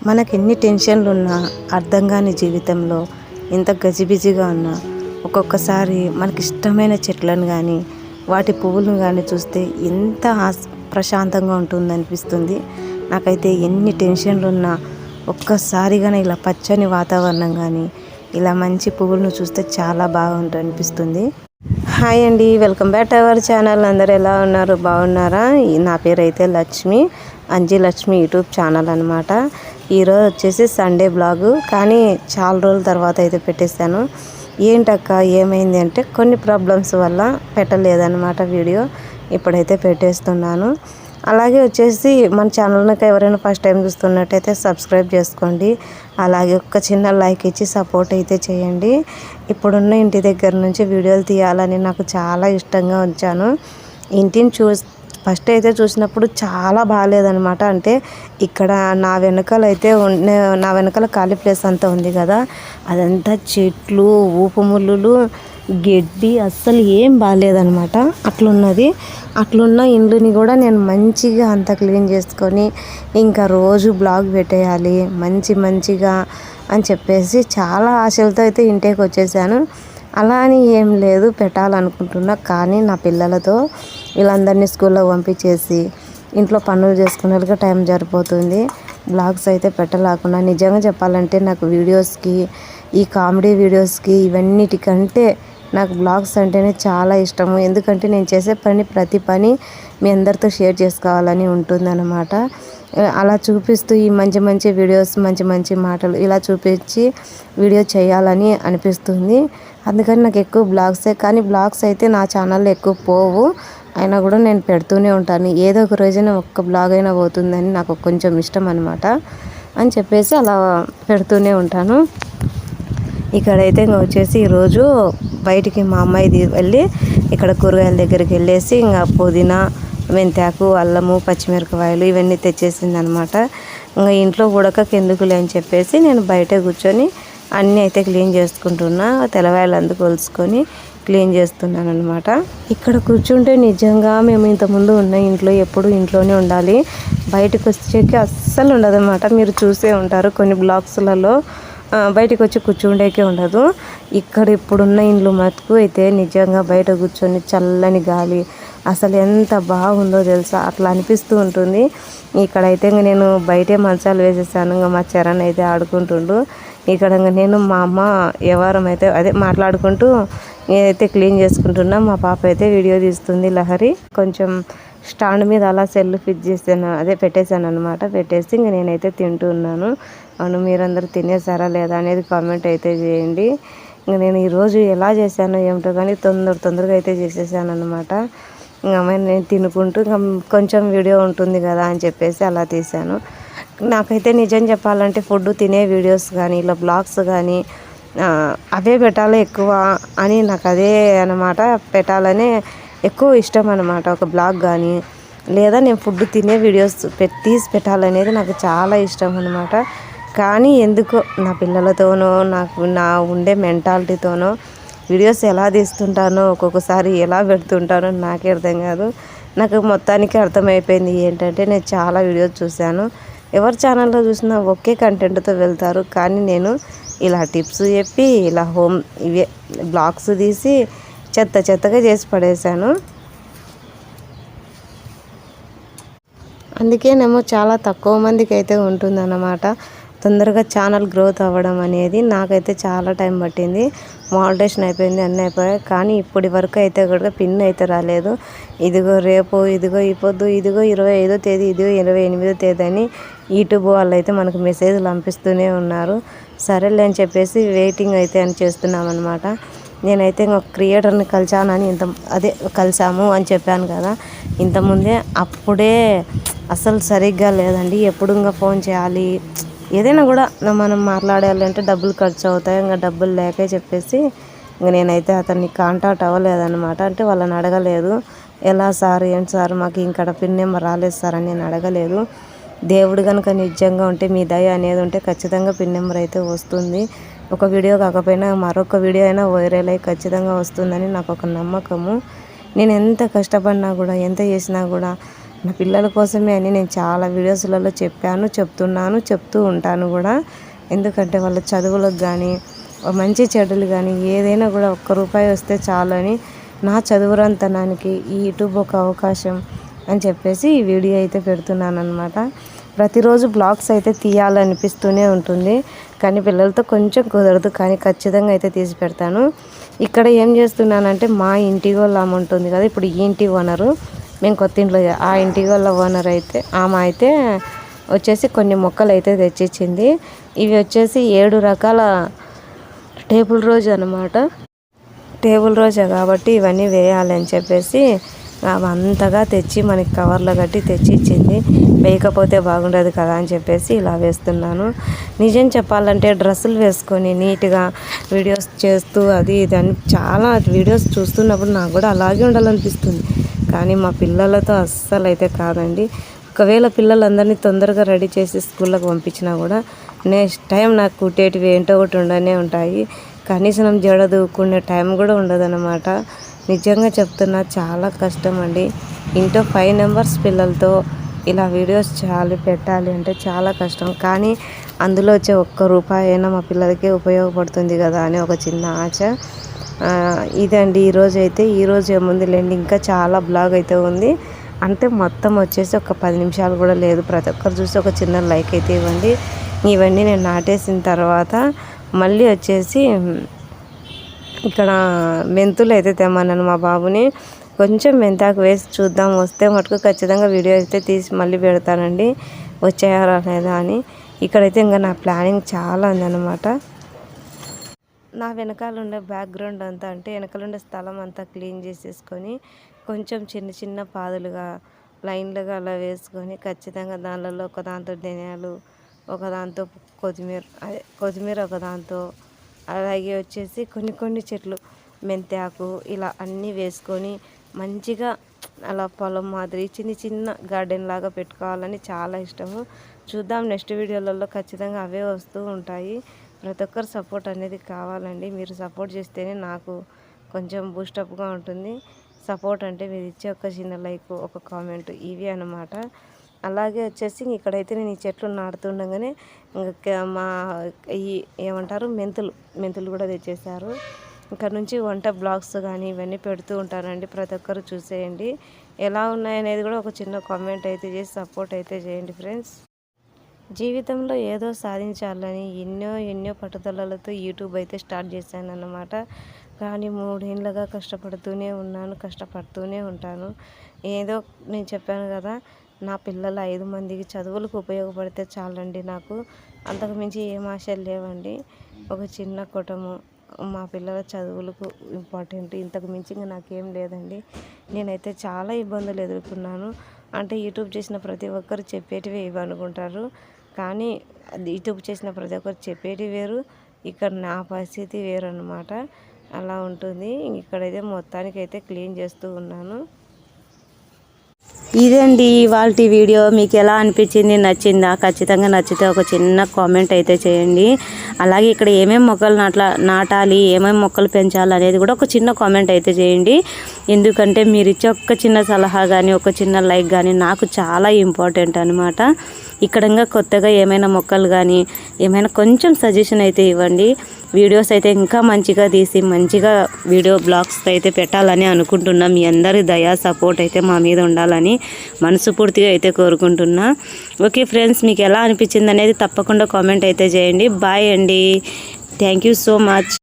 మనకి ఎన్ని టెన్షన్లు ఉన్నా అర్థం కాని జీవితంలో ఎంత గజిబిజిగా ఉన్నా ఒక్కొక్కసారి మనకి ఇష్టమైన చెట్లను కానీ వాటి పువ్వులను కానీ చూస్తే ఎంత ఆస్- ప్రశాంతంగా ఉంటుంది అనిపిస్తుంది నాకైతే ఎన్ని టెన్షన్లు ఉన్నా ఒక్కసారిగానే ఇలా పచ్చని వాతావరణం కానీ ఇలా మంచి పువ్వులను చూస్తే చాలా బాగుంటుంది అనిపిస్తుంది హాయ్ అండి welcome back to our channel. అందరు ఎలా ఉన్నారు? బాగున్నారా? నా పేరు అయితే లక్ష్మి అంజీ లక్ష్మి యూట్యూబ్ ఛానల్ అనమాట ఈరోజు వచ్చేసి సండే బ్లాగు కానీ చాలా రోజుల తర్వాత అయితే పెట్టేశాను. ఏంటక్క ఏమైంది అంటే కొన్ని ప్రాబ్లమ్స్ వల్ల పెట్టలేదన్నమాట వీడియో ఇప్పుడైతే పెట్టేస్తున్నాను. అలాగే వచ్చేసి మన ఛానల్కి ఎవరైనా ఫస్ట్ టైం చూస్తున్నట్టయితే సబ్స్క్రైబ్ చేసుకోండి. అలాగే ఒక చిన్న లైక్ ఇచ్చి సపోర్ట్ అయితే చేయండి. ఇప్పుడున్న ఇంటి దగ్గర నుంచి వీడియోలు తీయాలని నాకు చాలా ఇష్టంగా ఉంచాను. ఇంటిని చూ ఫస్ట్ అయితే చూసినప్పుడు చాలా బాగాలేదనమాట అంటే ఇక్కడ నా వెనకాల అయితే నా వెనకాల ఖాళీ ప్లేస్ అంతా ఉంది కదా. అదంతా చెట్లు ఊపు గడ్డి అస్సలు ఏం బాగాలేదనమాట అట్లున్నది. అట్లున్న ఇండ్లుని కూడా నేను మంచిగా అంతా క్లీన్ చేసుకొని ఇంకా రోజు బ్లాగ్ పెట్టేయాలి. మంచి మంచిగా అని చెప్పేసి చాలా ఆశలతో అయితే ఇంటికి వచ్చేసాను. అలా అని ఏం లేదు పెట్టాలనుకుంటున్నా. కానీ నా పిల్లలతో వీళ్ళందరినీ స్కూల్లో పంపించేసి ఇంట్లో పనులు చేసుకునేలాగా టైం జరిపోతుంది బ్లాగ్స్ అయితే పెట్టలేకుండా నిజంగా చెప్పాలంటే నాకు వీడియోస్కి ఈ కామెడీ వీడియోస్కి ఇవన్నిటికంటే నాకు బ్లాగ్స్ అంటేనే చాలా ఇష్టము. ఎందుకంటే నేను చేసే పని ప్రతి పని మీ అందరితో షేర్ చేసుకోవాలని ఉంటుందన్నమాట. అలా చూపిస్తూ ఈ మంచి మంచి వీడియోస్ మంచి మంచి మాటలు ఇలా చూపించి వీడియో చేయాలని అనిపిస్తుంది. అందుకని నాకు ఎక్కువ బ్లాగ్సే కానీ బ్లాగ్స్ అయితే నా ఛానల్లో ఎక్కువ పోవు. అయినా కూడా నేను పెడుతూనే ఉంటాను. ఏదో ఒక రోజున ఒక్క బ్లాగ్ అయినా పోతుందని నాకు కొంచెం ఇష్టం అనమాట అని చెప్పేసి అలా పెడుతూనే ఉంటాను. ఇక్కడైతే ఇంకా వచ్చేసి ఈరోజు బయటికి మా అమ్మాయి వెళ్ళి ఇక్కడ కూరగాయల దగ్గరికి వెళ్ళేసి ఇంకా పుదీనా మెంతాకు అల్లము పచ్చిమిరపకాయలు ఇవన్నీ తెచ్చేసింది అనమాట ఇంకా ఇంట్లో ఉడకకెందుకులే అని చెప్పేసి నేను బయట కూర్చొని అన్నీ అయితే క్లీన్ చేసుకుంటున్నా తెలవాయలు అందుకు కొలుసుకొని క్లీన్ చేస్తున్నాను అనమాట ఇక్కడ కూర్చుంటే నిజంగా మేము ఇంతకుముందు ఉన్న ఇంట్లో ఎప్పుడు ఇంట్లోనే ఉండాలి. బయటకు వచ్చేకి అస్సలు ఉండదన్నమాట. మీరు చూసే ఉంటారు కొన్ని బ్లాగ్స్లలో బయటకు వచ్చి కూర్చుండేకే ఉండదు. ఇక్కడ ఇప్పుడున్న ఇండ్లు మటుకు అయితే నిజంగా బయట కూర్చొని చల్లని గాలి అసలు ఎంత బాగుందో తెలుసా? అట్లా అనిపిస్తూ ఉంటుంది. ఇక్కడైతే ఇంక నేను బయటే మంచాలు వేసేసాను ఇంకా మా చరణ్ అయితే ఆడుకుంటుండు. ఇక్కడ నేను మా అమ్మ వ్యవహారం అయితే అదే మాట్లాడుకుంటూ నేనైతే క్లీన్ చేసుకుంటున్నా. మా పాప అయితే వీడియో తీస్తుంది లహరి. కొంచెం స్టాండ్ మీద అలా సెల్ ఫిట్ చేసాను అదే పెట్టేశాను అనమాట పెట్టేసి ఇంక నేనైతే తింటూ ఉన్నాను. అవును మీరందరూ తినేసారా లేదా అనేది కామెంట్ అయితే చేయండి. ఇంక నేను ఈరోజు ఎలా చేశానో ఏమిటో కానీ తొందర తొందరగా అయితే చేసేసాను అనమాట ఇంకా నేను తినుకుంటూ ఇంకా కొంచెం వీడియో ఉంటుంది కదా అని చెప్పేసి అలా తీశాను. నాకైతే నిజం చెప్పాలంటే ఫుడ్ తినే వీడియోస్ కానీ ఇలా బ్లాగ్స్ కానీ అవే పెట్టాలి ఎక్కువ అని నాకు అదే అనమాట పెట్టాలని ఎక్కువ ఇష్టం అనమాట ఒక బ్లాగ్ కానీ లేదా నేను ఫుడ్ తినే వీడియోస్ పెట్టి తీసి పెట్టాలనేది నాకు చాలా ఇష్టం అనమాట కానీ ఎందుకో నా పిల్లలతోనో నాకు నా ఉండే మెంటాలిటీతోనో వీడియోస్ ఎలా తీస్తుంటానో ఒక్కొక్కసారి ఎలా పెడుతుంటానో నాకే అర్థం కాదు. నాకు మొత్తానికి అర్థమైపోయింది ఏంటంటే నేను చాలా వీడియోస్ చూశాను. ఎవరి ఛానల్లో చూసినా ఒకే కంటెంట్తో వెళ్తారు. కానీ నేను ఇలా టిప్స్ చెప్పి ఇలా హోమ్ ఇవే బ్లాగ్స్ తీసి చెత్త చెత్తగా చేసి పడేశాను. అందుకేనేమో చాలా తక్కువ మందికి అయితే ఉంటుందన్నమాట. తొందరగా ఛానల్ గ్రోత్ అవ్వడం అనేది నాకైతే చాలా టైం పట్టింది. మానిటేషన్ అయిపోయింది అన్నీ అయిపోయాయి. కానీ ఇప్పటి వరకు అయితే కూడా పిన్ అయితే రాలేదు. ఇదిగో రేపు ఇదిగో ఇప్పొద్దు ఇదిగో ఇరవై ఐదో తేదీ ఇదిగో ఇరవై ఎనిమిదో తేదీ అని యూట్యూబ్ వాళ్ళు అయితే మనకు మెసేజ్లు పంపిస్తూనే ఉన్నారు. సరేలే అని చెప్పేసి వెయిటింగ్ అయితే అని చేస్తున్నాం అనమాట నేనైతే ఇంకొక క్రియేటర్ని కలిసానని ఇంత అదే కలిసాము అని చెప్పాను కదా. ఇంతకుముందే అప్పుడే అసలు సరిగ్గా లేదండి. ఎప్పుడు ఇంకా ఫోన్ చేయాలి? ఏదైనా కూడా మనం మాట్లాడాలంటే డబ్బులు ఖర్చు అవుతాయి ఇంకా డబ్బులు లేకే చెప్పేసి ఇంక నేనైతే అతన్ని కాంటాక్ట్ అవ్వలేదన్నమాట. అంటే వాళ్ళని అడగలేదు. ఎలా సార్ ఏంటి సార్ మాకు ఇంకా పిన్ నెంబర్ రాలేదు సార్ అని నేను అడగలేదు. దేవుడు కనుక నిజంగా ఉంటే మీ దయ అనేది ఉంటే ఖచ్చితంగా పిన్ నెంబర్ అయితే వస్తుంది. ఒక వీడియో కాకపోయినా మరొక వీడియో అయినా వైరల్ అయ్యి ఖచ్చితంగా వస్తుందని నాకు ఒక నమ్మకము. నేను ఎంత కష్టపడినా కూడా ఎంత చేసినా కూడా నా పిల్లల కోసమే అని నేను చాలా వీడియోస్లలో చెప్పాను చెప్తున్నాను చెప్తూ ఉంటాను కూడా. ఎందుకంటే వాళ్ళ చదువులకు కానీ మంచి చెడులు కానీ ఏదైనా కూడా ఒక్క రూపాయి వస్తే చాలు అని నా చదువురంతనానికి ఈ యూట్యూబ్ ఒక అవకాశం అని చెప్పేసి ఈ వీడియో అయితే పెడుతున్నాను అనమాట ప్రతిరోజు బ్లాగ్స్ అయితే తీయాలనిపిస్తూనే ఉంటుంది. కానీ పిల్లలతో కొంచెం కుదరదు. కానీ ఖచ్చితంగా అయితే తీసి పెడతాను. ఇక్కడ ఏం చేస్తున్నానంటే మా ఇంటి వాళ్ళ ఉంటుంది కదా ఇప్పుడు ఈ ఇంటి ఓనరు. మేము కొత్త ఇంట్లో ఆ ఇంటి వాళ్ళ ఓనర్ అయితే ఆమె అయితే వచ్చేసి కొన్ని మొక్కలు అయితే తెచ్చిచ్చింది. ఇవి వచ్చేసి ఏడు రకాల టేబుల్ రోజు అనమాట టేబుల్ రోజే కాబట్టి ఇవన్నీ వేయాలని చెప్పేసి అవి అంతగా తెచ్చి మనకి కవర్లో కట్టి తెచ్చి ఇచ్చింది వేయకపోతే బాగుండదు కదా అని చెప్పేసి ఇలా వేస్తున్నాను. నిజం చెప్పాలంటే డ్రెస్సులు వేసుకొని నీట్గా వీడియోస్ చేస్తూ అది ఇది అని చాలా వీడియోస్ చూస్తున్నప్పుడు నాకు కూడా అలాగే ఉండాలనిపిస్తుంది. కానీ మా పిల్లలతో అస్సలు అయితే కాదండి. ఒకవేళ పిల్లలందరినీ తొందరగా రెడీ చేసి స్కూళ్ళకి పంపించినా కూడా నెక్స్ట్ టైం నాకు కుట్టేటివి ఏంటో ఒకటి ఉండనే ఉంటాయి. కనీసం జడ దూకునే టైం కూడా ఉండదన్నమాట. నిజంగా చెప్తున్నా చాలా కష్టం అండి. ఇంట్లో ఫైవ్ నెంబర్స్ పిల్లలతో ఇలా వీడియోస్ చాలా పెట్టాలి అంటే చాలా కష్టం. కానీ అందులో వచ్చే ఒక్క రూపాయి అయినా మా పిల్లలకి ఉపయోగపడుతుంది కదా అని ఒక చిన్న ఆశ. ఇదండి ఈరోజు అయితే ఈరోజు ఏముంది లేండి ఇంకా చాలా బ్లాగ్ అయితే ఉంది. అంటే మొత్తం వచ్చేసి ఒక పది నిమిషాలు కూడా లేదు. ప్రతి ఒక్కరు చూసి ఒక చిన్న లైక్ అయితే ఇవ్వండి. ఇవన్నీ నేను నాటేసిన తర్వాత మళ్ళీ వచ్చేసి ఇక్కడ మెంతులు అయితే తెమ్మన్నాను మా బాబుని. కొంచెం మెంతాకు వేసి చూద్దాం వస్తే మటుకు ఖచ్చితంగా వీడియో అయితే తీసి మళ్ళీ పెడతానండి. వచ్చాయా లేదా అని. ఇక్కడైతే ఇంకా నా ప్లానింగ్ చాలా ఉందన్నమాట. నా వెనకాల ఉండే బ్యాక్గ్రౌండ్ అంతా అంటే వెనకాల ఉండే స్థలం అంతా క్లీన్ చేసేసుకొని కొంచెం చిన్న చిన్న పాదులుగా లైన్లుగా అలా వేసుకొని ఖచ్చితంగా దానిలలో ఒక దాంతో ధనియాలు ఒక దాంతో కొత్తిమీర అదే కొత్తిమీర ఒక దాంతో అలాగే వచ్చేసి కొన్ని కొన్ని చెట్లు మెంతాకు ఇలా అన్నీ వేసుకొని మంచిగా అలా పొలం మాదిరి చిన్న చిన్న గార్డెన్ లాగా పెట్టుకోవాలని చాలా ఇష్టము. చూద్దాం నెక్స్ట్ వీడియోలలో ఖచ్చితంగా అవే వస్తూ ఉంటాయి. ప్రతి ఒక్కరు సపోర్ట్ అనేది కావాలండి. మీరు సపోర్ట్ చేస్తేనే నాకు కొంచెం బూస్టప్గా ఉంటుంది. సపోర్ట్ అంటే మీరు ఇచ్చే ఒక చిన్న లైక్ ఒక కామెంట్ ఇవి అనమాట అలాగే వచ్చేసి ఇక్కడైతే నేను ఈ చెట్లు నాడుతుండగానే ఇంకా మా ఈ ఏమంటారు మెంతులు మెంతులు కూడా తెచ్చేసారు ఇక్కడ నుంచి వంట బ్లాగ్స్ కానీ ఇవన్నీ పెడుతూ ఉంటానండి. ప్రతి ఒక్కరు చూసేయండి. ఎలా ఉన్నాయనేది కూడా ఒక చిన్న కామెంట్ అయితే చేసి సపోర్ట్ అయితే చేయండి ఫ్రెండ్స్. జీవితంలో ఏదో సాధించాలని ఎన్నో ఎన్నో పట్టుదలలతో యూట్యూబ్ అయితే స్టార్ట్ చేశాను అన్నమాట కానీ మూడేళ్ళగా కష్టపడుతూనే ఉన్నాను కష్టపడుతూనే ఉంటాను. ఏదో నేను చెప్పాను కదా నా పిల్లల ఐదు మందికి చదువులకు ఉపయోగపడితే చాలండి నాకు. అంతకుమించి ఏం ఆశలు లేవండి. ఒక చిన్న కుటుంబం మా పిల్లల చదువులకు ఇంపార్టెంట్. ఇంతకు మించి ఇంకా నాకేం లేదండి. నేనైతే చాలా ఇబ్బందులు ఎదుర్కొన్నాను. అంటే యూట్యూబ్ చేసిన ప్రతి ఒక్కరు చెప్పేటివి ఇవ్వనుకుంటారు. కానీ యూట్యూబ్ చేసిన ప్రతి ఒక్కరు చెప్పేటి వేరు. ఇక్కడ నా పరిస్థితి వేరు అనమాట అలా ఉంటుంది. ఇక్కడైతే మొత్తానికి అయితే క్లీన్ చేస్తూ ఉన్నాను. ఇదండి ఇవాళ వీడియో. మీకు ఎలా అనిపించింది? నచ్చిందా? ఖచ్చితంగా నచ్చితే ఒక చిన్న కామెంట్ అయితే చేయండి. అలాగే ఇక్కడ ఏమేమి మొక్కలు నాట్లా నాటాలి ఏమేమి మొక్కలు పెంచాలి అనేది కూడా ఒక చిన్న కామెంట్ అయితే చేయండి. ఎందుకంటే మీరు ఇచ్చే ఒక్క చిన్న సలహా కానీ ఒక చిన్న లైక్ కానీ నాకు చాలా ఇంపార్టెంట్ అనమాట ఇక్కడ ఇంకా కొత్తగా ఏమైనా మొక్కలు కానీ ఏమైనా కొంచెం సజెషన్ అయితే ఇవ్వండి. వీడియోస్ అయితే ఇంకా మంచిగా తీసి మంచిగా వీడియో బ్లాగ్స్ అయితే పెట్టాలని అనుకుంటున్నాం. మీ అందరి దయా సపోర్ట్ అయితే మా మీద ఉండాలని మనస్ఫూర్తిగా అయితే కోరుకుంటున్నా. ఓకే ఫ్రెండ్స్ మీకు ఎలా అనిపించింది అనేది తప్పకుండా కామెంట్ అయితే చేయండి. బాయ్ అండి. Thank you so much.